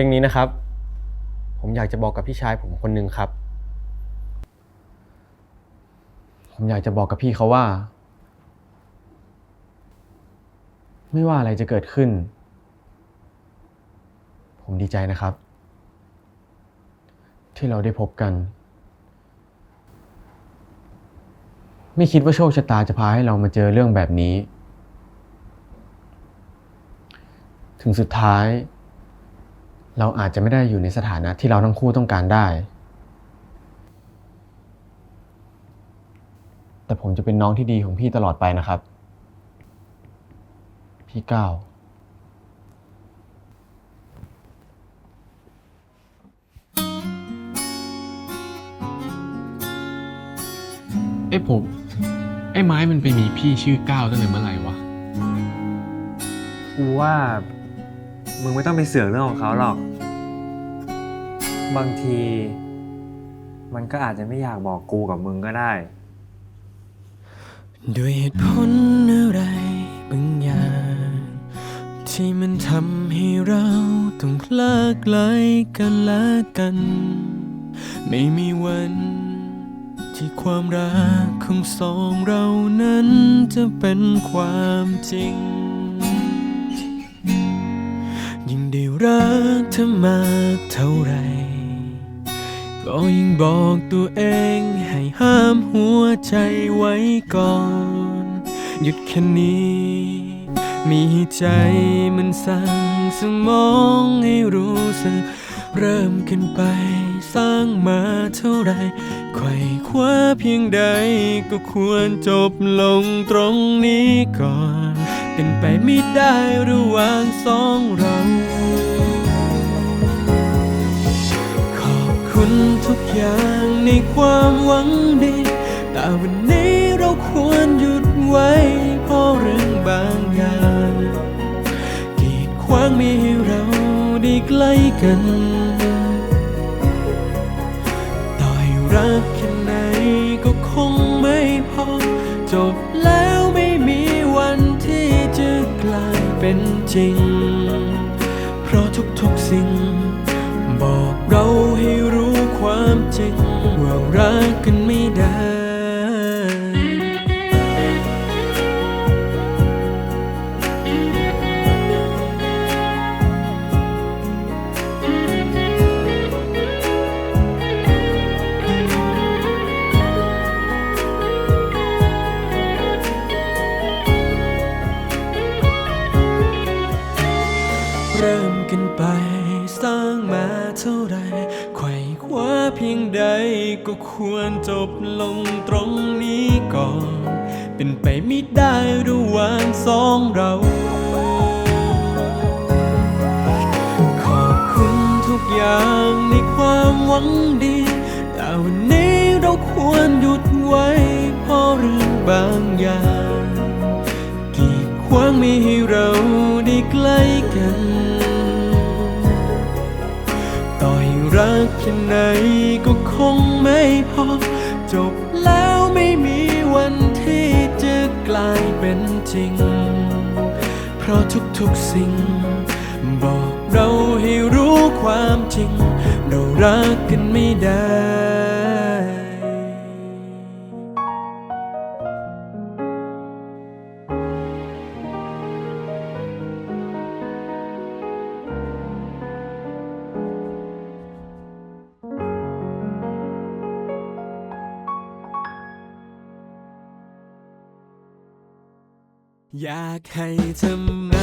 ลงนี้นะครับ ผมอยากจะบอกกับพี่ชายผมคนหนึ่งครับ ผมอยากจะบอกกับพี่เขาว่า ไม่ว่าอะไรจะเกิดขึ้น ผมดีใจนะครับ ที่เราได้พบกัน ไม่คิดว่าโชคชะตาจะพาให้เรามาเจอเรื่องแบบนี้ ถึงสุดท้าย เราอาจจะไม่ได้อยู่ในสถานะที่เราทั้งคู่ต้องการได้ แต่ผมจะเป็นน้องที่ดีของพี่ตลอดไปนะครับ พี่ก้าวไอ้ผม ไอ้ไม้มันไปมีพี่ชื่อก้าวตั้งแต่เมื่อไหร่วะ กูว่า มึงไม่ต้องไปเสือกเรื่องของเขาหรอก บางที มันก็อาจจะไม่อยากบอกกูกับมึงก็ได้ ด้วยเหตุผลอะไรบางอย่าง ที่มันทำให้เราต้องคลาดไกลกันละกัน ไม่มีวัน ที่ความรักของสองเรานั้นจะเป็นความจริง รักเธอมากเท่าไร ก็ยิ่งบอกตัวเองให้ห้ามหัวใจไว้ก่อน หยุดแค่นี้ มีใจมันสั่งสมองให้รู้สึก เริ่มขึ้นไปสร้างมาเท่าไรไขว่คว้าเพียงใดก็ควรจบลงตรงนี้ก่อน เป็นไปไม่ได้ระหว่างสองเรา ขอบคุณทุกอย่างในความหวังดี แต่วันนี้เราควรหยุดไว้เพราะเรื่องบางอย่างกีดขวางไม่ให้เราได้ใกล้กัน จริง เพราะทุกๆสิ่ง บอกเราให้รู้ความจริงว่ารักกัน เริ่มกันไป สร้างมาเท่าไรไขว่คว้าเพียงใดก็ควรจบลงตรงนี้ก่อน เป็นไปไม่ได้ระหว่างสองเรา ขอบคุณทุกอย่างในความหวังดี แต่วันนี้เราควรหยุดไว้เพราะเรื่องบางอย่าง กีดขวางไม่ให้เราได้ใกล้กัน ต่อยรักแค่ไหนก็คงไม่พอ จบแล้วไม่มีวันที่จะกลายเป็นจริง เพราะทุกๆสิ่ง บอกเราให้รู้ความจริง เรารักกันไม่ได้ อยากให้เธอ